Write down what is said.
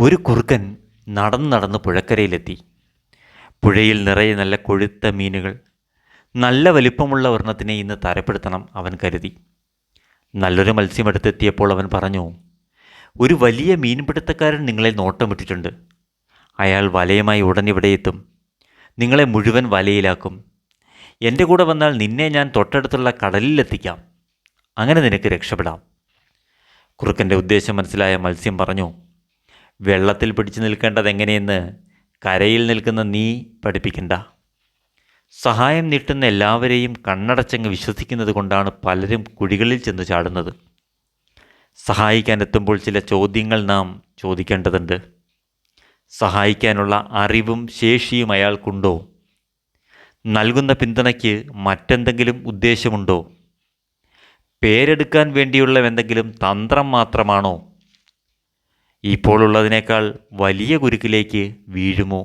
ഒരു കുറുക്കൻ നടന്നു നടന്ന് പുഴക്കരയിലെത്തി. പുഴയിൽ നിറയെ നല്ല കൊഴുത്ത മീനുകൾ നല്ല വലിപ്പമുള്ള ഒരെണ്ണത്തിനെ ഇന്ന് തരപ്പെടുത്തണം അവൻ കരുതി. നല്ലൊരു മത്സ്യമെടുത്തെത്തിയപ്പോൾ അവൻ പറഞ്ഞു ഒരു വലിയ മീൻപിടുത്തക്കാരൻ നിങ്ങളെ നോട്ടമിട്ടിട്ടുണ്ട്. അയാൾ വലയുമായി ഉടൻ ഇവിടെ എത്തും. നിങ്ങളെ മുഴുവൻ വലയിലാക്കും. എന്റെ കൂടെ വന്നാൽ നിന്നെ ഞാൻ തൊട്ടടുത്തുള്ള കടലിലെത്തിക്കാം. അങ്ങനെ നിനക്ക് രക്ഷപ്പെടാം. കുറുക്കന്റെ ഉദ്ദേശം മനസ്സിലായ മത്സ്യം പറഞ്ഞു വെള്ളത്തിൽ പിടിച്ചു നിൽക്കേണ്ടത് എങ്ങനെയെന്ന് കരയിൽ നിൽക്കുന്ന നീ പഠിപ്പിക്കണ്ട. സഹായം നീട്ടുന്ന എല്ലാവരെയും കണ്ണടച്ചങ്ങ് വിശ്വസിക്കുന്നത് കൊണ്ടാണ് പലരും കുഴികളിൽ ചെന്ന് ചാടുന്നത്. സഹായിക്കാൻ എത്തുമ്പോൾ ചില ചോദ്യങ്ങൾ നാം ചോദിക്കേണ്ടതുണ്ട്. സഹായിക്കാനുള്ള അറിവും ശേഷിയും അയാൾക്കുണ്ടോ? നൽകുന്ന പിന്തുണയ്ക്ക് മറ്റെന്തെങ്കിലും ഉദ്ദേശമുണ്ടോ? പേരെടുക്കാൻ വേണ്ടിയുള്ള എന്തെങ്കിലും തന്ത്രം മാത്രമാണോ? ഇപ്പോഴുള്ളതിനേക്കാൾ വലിയ കുരുക്കിലേക്ക് വീഴുമോ?